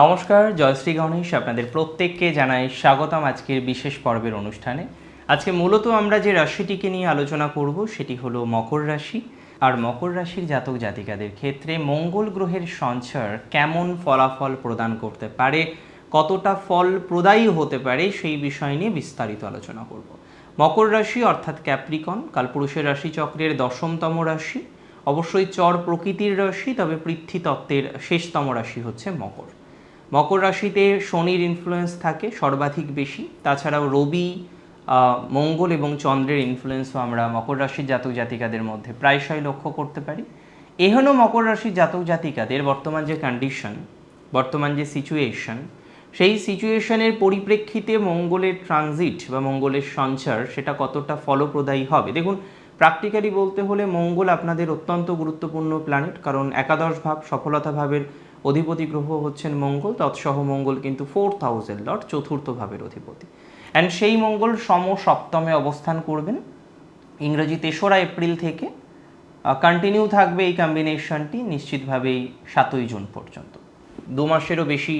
নমস্কার জয়শ্রী গণেশ। আপনাদের প্রত্যেককে জানাই স্বাগতম আজকের বিশেষ পর্বের অনুষ্ঠানে। আজকে মূলত আমরা যে রাশিটিকে নিয়ে আলোচনা করব, সেটি হলো মকর রাশি। আর মকর রাশির জাতক জাতিকাদের ক্ষেত্রে মঙ্গল গ্রহের সঞ্চার কেমন ফলাফল প্রদান করতে পারে, কতটা ফল প্রদায়ী হতে পারে, সেই বিষয় নিয়ে বিস্তারিত আলোচনা করব। মকর রাশি অর্থাৎ ক্যাপ্রিকন, কালপুরুষের রাশি চক্রের দশমতম রাশি। অবশ্যই চর প্রকৃতির রাশি, তবে পৃথ্বী তত্ত্বের শেষতম রাশি হচ্ছে মকর। মকর রাশিতে শনির ইনফ্লুয়েন্স থাকে সর্বাধিক বেশি। তাছাড়াও রবি মঙ্গল এবং চন্দ্রের ইনফ্লুয়েন্সও আমরা মকর রাশির জাতক জাতিকাদের মধ্যে প্রায়শই লক্ষ্য করতে পারি। এহেন মকর রাশির জাতক জাতিকাদের বর্তমান যে কন্ডিশন বর্তমান যে সিচুয়েশন সেই সিচুয়েশনের পরিপ্রেক্ষিতে মঙ্গলের ট্রানজিট বা মঙ্গলের সঞ্চার সেটা কতটা ফলপ্রদায়ী হবে। দেখুন প্র্যাকটিক্যালি বলতে হলে মঙ্গল আপনাদের অত্যন্ত গুরুত্বপূর্ণ প্ল্যানেট কারণ একাদশ ভাব সফলতা ভাবের অধিপতি গ্রহ হচ্ছেন মঙ্গল, তৎসহ মঙ্গল কিন্তু ফোর্থ হাউসের লর্ড চতুর্থ ভাবের অধিপতি। অ্যান্ড সেই মঙ্গল সম সপ্তমে অবস্থান করবেন। ইংরেজি তেসরা এপ্রিল থেকে কন্টিনিউ থাকবে এই কম্বিনেশনটি নিশ্চিতভাবেই সাতই জুন পর্যন্ত। দু মাসেরও বেশি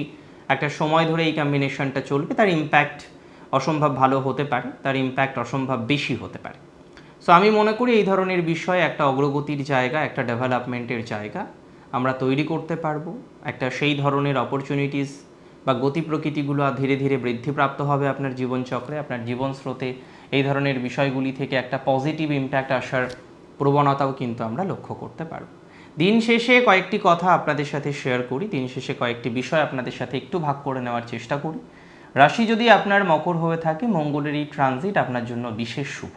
একটা সময় ধরে এই কম্বিনেশনটা চলবে। তার ইম্প্যাক্ট অসম্ভব ভালো হতে পারে, তার ইম্প্যাক্ট অসম্ভব বেশি হতে পারে। সো আমি মনে করি এই ধরনের বিষয় একটা অগ্রগতির জায়গা, একটা ডেভেলপমেন্টের জায়গা। আমরা তৈরি করতে পারব। একটা সেই ধরনের অপরচুনিটিস বা গতি প্রকৃতিগুলো ধীরে ধীরে বৃদ্ধিপ্রাপ্ত হবে আপনার জীবনচক্রে, আপনার জীবন স্রোতে এই ধরনের বিষয়গুলি থেকে একটা পজিটিভ ইম্প্যাক্ট আসার প্রবণতাও কিন্তু আমরা লক্ষ্য করতে পারব। দিন শেষে কয়েকটি কথা আপনাদের সাথে শেয়ার করি। দিন শেষে কয়েকটি বিষয় আপনাদের সাথে একটু ভাগ করে নেওয়ার চেষ্টা করি। রাশি যদি আপনার মকর হয়ে থাকে, মঙ্গলের এই ট্রানজিট আপনার জন্য বিশেষ শুভ।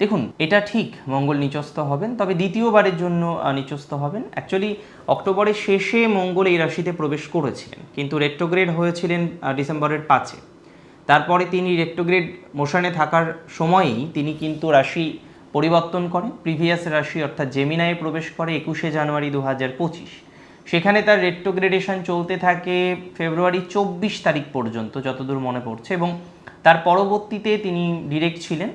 দেখুন, এটা ঠিক, মঙ্গল নিচস্থ হবেন, তবে দ্বিতীয়বারের জন্য নিচস্থ হবেন। অ্যাকচুয়ালি অক্টোবরের শেষে মঙ্গল এই রাশিতে প্রবেশ করেছিলেন, কিন্তু রেট্রোগ্রেড হয়েছিলেন ডিসেম্বরের পাঁচে। তারপরে তিনি রেট্রোগ্রেড মোশনে থাকার সময়ই তিনি কিন্তু রাশি পরিবর্তন করেন প্রিভিয়াস রাশি অর্থাৎ জেমিনায় প্রবেশ করে একুশে জানুয়ারি দু হাজার পঁচিশ। সেখানে তার রেট্রোগ্রেডেশন চলতে থাকে ফেব্রুয়ারি চব্বিশ তারিখ পর্যন্ত, যতদূর মনে পড়ছে, এবং তার পরবর্তীতে তিনি ডিরেক্ট ছিলেন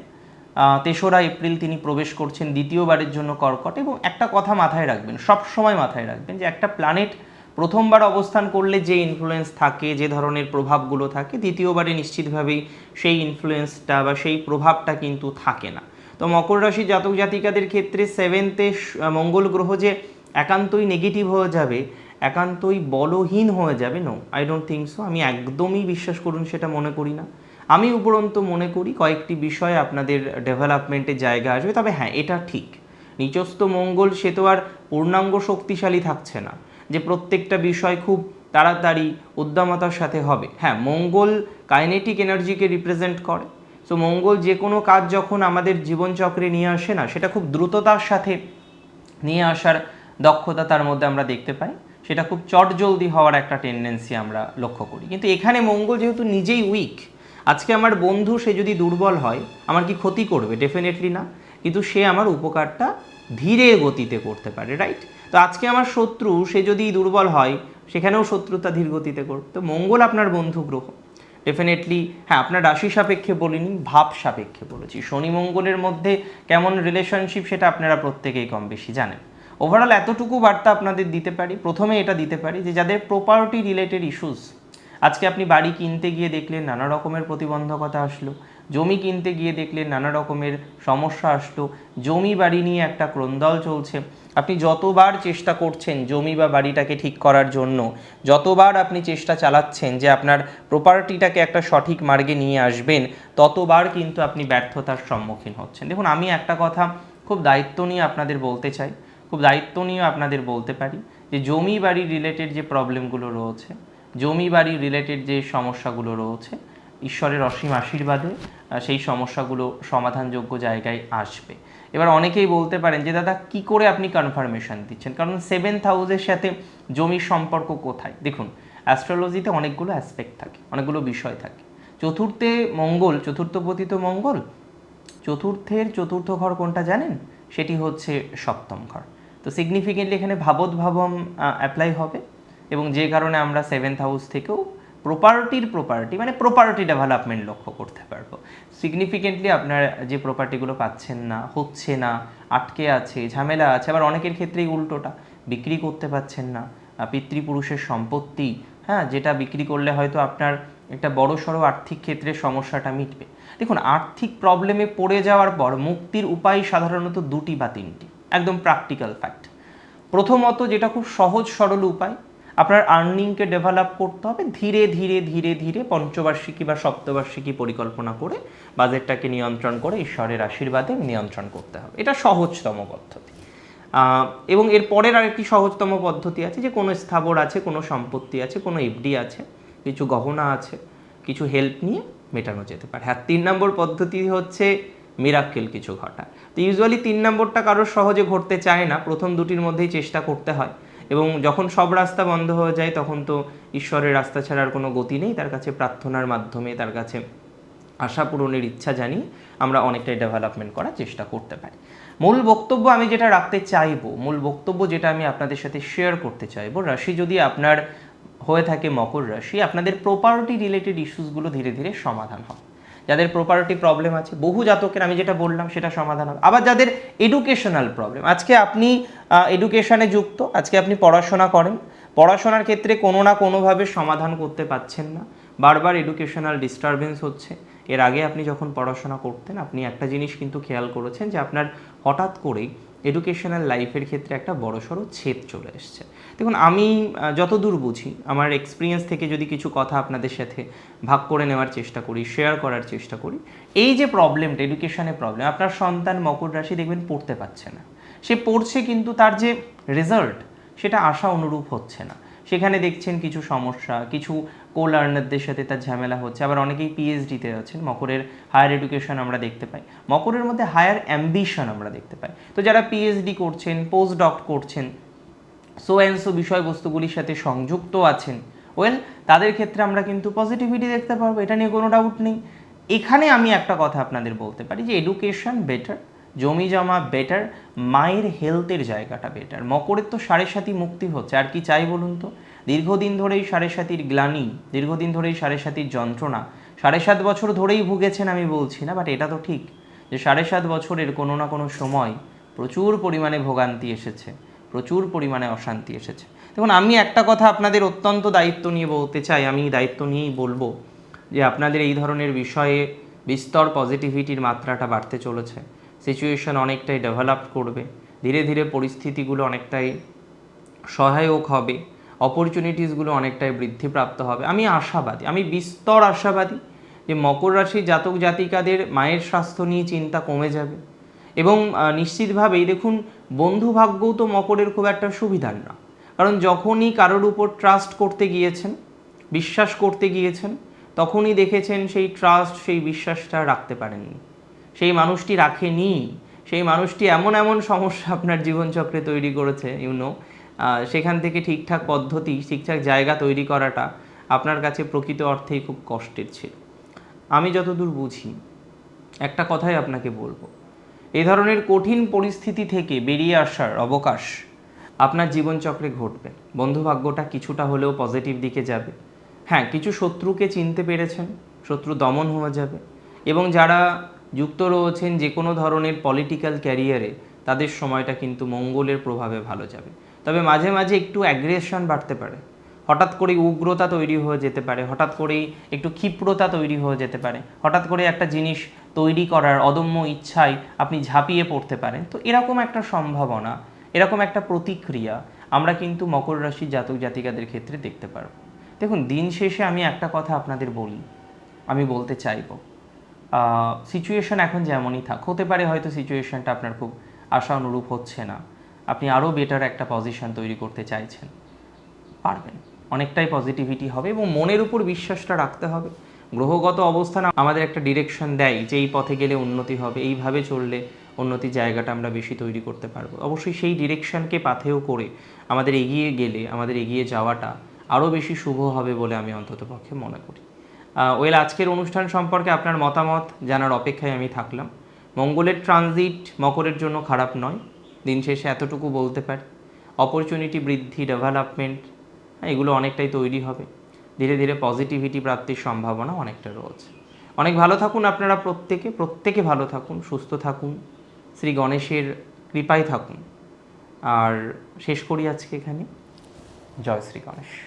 তেসরা এপ্রিল তিনি প্রবেশ করছেন দ্বিতীয়বারের জন্য কর্কট এবং একটা কথা মাথায় রাখবেন সব সময় মাথায় রাখবেন যে একটা প্ল্যানেট প্রথমবার অবস্থান করলে যে ইনফ্লুয়েন্স থাকে, যে ধরনের প্রভাবগুলো থাকে, দ্বিতীয়বারে নিশ্চিতভাবেই সেই ইনফ্লুয়েন্সটা বা সেই প্রভাবটা কিন্তু থাকে না। তো মকর রাশি জাতক জাতিকাদের ক্ষেত্রে সেভেন্থে মঙ্গল গ্রহ যে একান্তই নেগেটিভ হয়ে যাবে একান্তই বলহীন হয়ে যাবে? No I don't think so আমি একদমই বিশ্বাস করুন সেটা মনে করি না। আমি উপরন্ত মনে করি কয়েকটি বিষয় আপনাদের ডেভেলপমেন্টের জায়গা আসবে, তবে হ্যাঁ এটা ঠিক। নিচস্থ মঙ্গল, সে তো আর পূর্ণাঙ্গ শক্তিশালী থাকছে না। যে প্রত্যেকটা বিষয় খুব তাড়াতাড়ি উদ্দামতার সাথে হবে। হ্যাঁ মঙ্গল কাইনেটিক এনার্জিকে রিপ্রেজেন্ট করে। সো মঙ্গল যে কোনো কাজ যখন আমাদের জীবনচক্রে নিয়ে আসে না, সেটা খুব দ্রুততার সাথে নিয়ে আসার দক্ষতা তার মধ্যে আমরা দেখতে পাই। সেটা খুব চটজলদি হওয়ার একটা টেন্ডেন্সি আমরা লক্ষ্য করি। কিন্তু এখানে মঙ্গল যেহেতু নিজেই উইক আজকে আমার বন্ধু সে যদি দুর্বল হয়, আমার কি ক্ষতি করবে? ডেফিনেটলি না। কিন্তু সে আমার উপকারটা ধীরে গতিতে করতে পারে রাইট তো আজকে আমার শত্রু, সে যদি দুর্বল হয়, সেখানেও শত্রুতা ধীর গতিতে করবে তো মঙ্গল আপনার বন্ধু গ্রহ। ডেফিনেটলি হ্যাঁ আপনার রাশি সাপেক্ষে বলিনি, ভাব সাপেক্ষে বলেছি। শনি মঙ্গলের মধ্যে কেমন রিলেশনশিপ সেটা আপনারা প্রত্যেকেই কম বেশি জানেন। ওভারঅল এতটুকু বার্তা আপনাদের দিতে পারি। প্রথমে এটা দিতে পারি যে, যাদের প্রপার্টি রিলেটেড ইস্যুস আজকে আপনি বাড়ি কিনতে গিয়ে দেখলেন নানা রকমের প্রতিবন্ধকতা আসলো, জমি কিনতে গিয়ে দেখলেন নানা রকমের সমস্যা আসলো, জমি বাড়ি নিয়ে একটা ক্রন্দল চলছে। আপনি যতবার চেষ্টা করছেন জমি বা বাড়িটাকে ঠিক করার জন্য, যতবার আপনি চেষ্টা চালাচ্ছেন যে আপনার প্রপার্টিটাকে একটা সঠিক মার্গে নিয়ে আসবেন, ততবার কিন্তু আপনি ব্যর্থতার সম্মুখীন হচ্ছেন। দেখুন, আমি একটা কথা খুব দায়িত্ব নিয়ে আপনাদের বলতে চাই। খুব দায়িত্ব নিয়ে আপনাদের বলতে পারি যে জমি বাড়ি রিলেটেড যে প্রবলেমগুলো রয়েছে, জমি বাড়ি রিলেটেড যে সমস্যাগুলো রয়েছে, ঈশ্বরের অসীম আশীর্বাদে সেই সমস্যাগুলো সমাধানযোগ্য জায়গায় আসবে। এবার অনেকেই বলতে পারেন যে, দাদা, কি করে আপনি কনফার্মেশন দিচ্ছেন? কারণ সেভেন্থ হাউসের সাথে জমির সম্পর্ক কোথায়? দেখুন অ্যাস্ট্রোলজিতে অনেকগুলো অ্যাসপেক্ট থাকে, অনেকগুলো বিষয় থাকে। চতুর্থে মঙ্গল চতুর্থপতি তো মঙ্গল, চতুর্থের চতুর্থ ঘর কোনটা জানেন? সেটি হচ্ছে সপ্তম ঘর। তো সিগনিফিকেন্টলি এখানে ভাবোদ্ভাবম অ্যাপ্লাই হবে এবং যে কারণে আমরা সেভেন্থ হাউস থেকেও প্রপার্টির প্রপার্টি মানে প্রপার্টি ডেভেলপমেন্ট লক্ষ্য করতে পারব। সিগনিফিকেন্টলি আপনার যে প্রপার্টিগুলো পাচ্ছেন না, হচ্ছে না, আটকে আছে, ঝামেলা আছে, আবার অনেকের ক্ষেত্রেই উল্টোটা, বিক্রি করতে পারছেন না পিতৃপুরুষের সম্পত্তি হ্যাঁ যেটা বিক্রি করলে হয়তো আপনার একটা বড় সড়ো আর্থিক ক্ষেত্রে সমস্যাটা মিটবে। দেখুন, আর্থিক প্রবলেমে পড়ে যাওয়ার পর মুক্তির উপায় সাধারণত দুটি বা তিনটি। একদম প্র্যাকটিক্যাল ফ্যাক্ট প্রথমত যেটা খুব সহজ, সরল উপায়, আপনার আর্নিংকে ডেভেলপ করতে হবে ধীরে ধীরে ধীরে ধীরে পঞ্চবার্ষিকী বা সপ্তবার্ষিকী পরিকল্পনা করে বাজেটটাকে নিয়ন্ত্রণ করে ঈশ্বরের আশীর্বাদে নিয়ন্ত্রণ করতে হবে। এটা সহজতম পদ্ধতি। এবং এর পরের আরেকটি সহজতম পদ্ধতি আছে যে কোনো স্থাবর আছে, কোনো সম্পত্তি আছে, কোনো এফডি আছে, কিছু গহনা আছে, কিছু হেল্প নিয়ে মেটানো যেতে পারে। হ্যাঁ তিন নম্বর পদ্ধতি হচ্ছে মিরাক্কেল কিছু ঘটা তো ইউজুয়ালি তিন নম্বরটা কারোর সহজে ঘটতে চায় না, প্রথম দুটির মধ্যেই চেষ্টা করতে হয়। এবং যখন সব রাস্তা বন্ধ হয়ে যায়, তখন তো ঈশ্বরের রাস্তা ছাড়ার কোনো গতি নেই, তার কাছে প্রার্থনার মাধ্যমে, তার কাছে আশা পূরণের ইচ্ছা জানিয়ে আমরা অনেকটাই ডেভেলপমেন্ট করার চেষ্টা করতে পারি। মূল বক্তব্য আমি যেটা রাখতে চাইব, মূল বক্তব্য যেটা আমি আপনাদের সাথে শেয়ার করতে চাইব, রাশি যদি আপনার হয়ে থাকে মকর রাশি, আপনাদের প্রপার্টি রিলেটেড ইস্যুসগুলো ধীরে ধীরে সমাধান হবে। যাদের প্রপার্টি প্রবলেম আছে, বহু জাতকের, আমি যেটা বললাম সেটা সমাধান হবে। আবার যাদের এডুকেশনাল প্রবলেম আজকে আপনি এডুকেশনে যুক্ত, আজকে আপনি পড়াশোনা করেন, পড়াশোনার ক্ষেত্রে কোনো না কোনোভাবে সমাধান করতে পাচ্ছেন না। বারবার এডুকেশনাল ডিস্টারবেন্স হচ্ছে। এর আগে আপনি যখন পড়াশোনা করতেন, আপনি একটা জিনিস কিন্তু খেয়াল করেছেন যে আপনার হঠাৎ করেই এডুকেশনাল লাইফের ক্ষেত্রে একটা বড়সড় ছেদ চলে এসছে। দেখুন, আমি যতদূর বুঝি, আমার এক্সপিরিয়েন্স থেকে যদি কিছু কথা আপনাদের সাথে ভাগ করে নেওয়ার চেষ্টা করি শেয়ার করার চেষ্টা করি, এই যে প্রবলেমটা এডুকেশনের প্রবলেম আপনার সন্তান মকর রাশি দেখবেন পড়তে পারছে না। সে পড়ছে কিন্তু তার যে রেজাল্ট সেটা আশা অনুরূপ হচ্ছে না। সেখানে দেখছেন কিছু সমস্যা, কিছু কো লার্নারদের সাথে তার ঝামেলা হচ্ছে। আবার অনেকেই পিএইচডিতে আছেন, মকরের হায়ার এডুকেশন আমরা দেখতে পাই। মকরের মধ্যে হায়ার অ্যাম্বিশন আমরা দেখতে পাই। তো যারা পিএইচডি করছেন পোস্ট ডক করছেন সো অ্যান্ড সো বিষয়বস্তুগুলির সাথে সংযুক্ত আছেন ওয়েল তাদের ক্ষেত্রে আমরা কিন্তু পজিটিভিটি দেখতে পারব, এটা নিয়ে কোনো ডাউট নেই। এখানে আমি একটা কথা আপনাদের বলতে পারি যে এডুকেশন বেটার জমি জমা বেটার মায়ের হেলথের জায়গাটা বেটার মকরের তো সাড়ে সাথী মুক্তি হচ্ছে, আর কি চাই বলুন তো? দীর্ঘদিন ধরেই সাড়ে সাতির গ্লানি, দীর্ঘদিন ধরেই সাড়ে সাতির যন্ত্রণা। সাড়ে সাত বছর ধরেই ভুগেছেন আমি বলছি না বাট এটা তো ঠিক যে সাড়ে সাত বছরের কোনো না কোনো সময় প্রচুর পরিমাণে ভোগান্তি এসেছে, প্রচুর পরিমাণে অশান্তি এসেছে। দেখুন, আমি একটা কথা আপনাদের অত্যন্ত দায়িত্ব নিয়ে বলতে চাই, আমি দায়িত্ব নিয়েই বলব যে আপনাদের এই ধরনের বিষয়ে বিস্তর পজিটিভিটির মাত্রাটা বাড়তে চলেছে। সিচুয়েশন অনেকটাই ডেভেলপ করবে, ধীরে ধীরে পরিস্থিতিগুলো অনেকটাই সহায়ক হবে। অপরচুনিটিসগুলো অনেকটাই বৃদ্ধিপ্রাপ্ত হবে। আমি আশাবাদী, আমি বিস্তর আশাবাদী যে মকর রাশির জাতক জাতিকাদের মায়ের স্বাস্থ্য নিয়ে চিন্তা কমে যাবে। এবং নিশ্চিতভাবেই দেখুন, বন্ধু ভাগ্যও তো মকরের খুব একটা সুবিধার না। কারণ যখনই কারোর উপর ট্রাস্ট করতে গিয়েছেন, বিশ্বাস করতে গিয়েছেন, তখনই দেখেছেন সেই ট্রাস্ট সেই বিশ্বাসটা রাখতে পারেননি। সেই মানুষটি রাখেনি। সেই মানুষটি এমন এমন সমস্যা আপনার জীবনচক্রে তৈরি করেছে ইউনো সেখান থেকে ঠিকঠাক পদ্ধতি, ঠিকঠাক জায়গা তৈরি করাটা আপনার কাছে প্রকৃত অর্থেই খুব কষ্টের ছিল। আমি যতদূর বুঝি, একটা কথাই আপনাকে বলব। এ ধরনের কঠিন পরিস্থিতি থেকে বেরিয়ে আসার অবকাশ আপনার জীবনচক্রে ঘটবে। বন্ধুভাগ্যটা কিছুটা হলেও পজিটিভ দিকে যাবে। হ্যাঁ কিছু শত্রুকে চিনতে পেরেছেন, শত্রু দমন হয়ে যাবে এবং যারা যুক্ত রয়েছেন যে কোনো ধরনের পলিটিক্যাল ক্যারিয়ারে তাদের সময়টা কিন্তু মঙ্গলের প্রভাবে ভালো যাবে। তবে মাঝে মাঝে একটু অ্যাগ্রেশন বাড়তে পারে। হঠাৎ করে উগ্রতা তৈরি হয়ে যেতে পারে, হঠাৎ করেই একটু ক্ষিপ্রতা তৈরি হয়ে যেতে পারে, হঠাৎ করে একটা জিনিস তৈরি করার অদম্য ইচ্ছায় আপনি ঝাঁপিয়ে পড়তে পারেন। তো এরকম একটা সম্ভাবনা, এরকম একটা প্রতিক্রিয়া আমরা কিন্তু মকর রাশির জাতক জাতিকাদের ক্ষেত্রে দেখতে পারব। দেখুন, দিন শেষে আমি একটা কথা আপনাদের বলি, আমি বলতে চাইব সিচুয়েশন এখন যেমনই থাক হতে পারে হয়তো সিচুয়েশনটা আপনার খুব আশা অনুরূপ হচ্ছে না। আপনি আরও বেটার একটা পজিশন তৈরি করতে চাইছেন। পারবেন। অনেকটাই পজিটিভিটি হবে এবং মনের উপর বিশ্বাসটা রাখতে হবে। গ্রহগত অবস্থান আমাদের একটা ডিরেকশন দেয় যে এই পথে গেলে উন্নতি হবে, এইভাবে চললে উন্নতির জায়গাটা আমরা বেশি তৈরি করতে পারব। অবশ্যই সেই ডিরেকশনকে পাথেও করে আমাদের এগিয়ে গেলে, আমাদের এগিয়ে যাওয়াটা আরও বেশি শুভ হবে বলে আমি অন্ততপক্ষে মনে করি। ওয়েল আজকের অনুষ্ঠান সম্পর্কে আপনার মতামত জানার অপেক্ষায় আমি থাকলাম। মঙ্গলের ট্রানজিট মকরের জন্য খারাপ নয়। দিন শেষে এতটুকু বলতে পারি। অপরচুনিটি বৃদ্ধি ডেভেলপমেন্ট এগুলো অনেকটাই তৈরি হবে। ধীরে ধীরে পজিটিভিটি প্রাপ্তির সম্ভাবনা অনেকটা রয়েছে। অনেক ভালো থাকুন আপনারা প্রত্যেকে। প্রত্যেকে ভালো থাকুন, সুস্থ থাকুন। শ্রী গণেশের কৃপায় থাকুন। আর শেষ করি আজকে এখানে। জয় শ্রী গণেশ।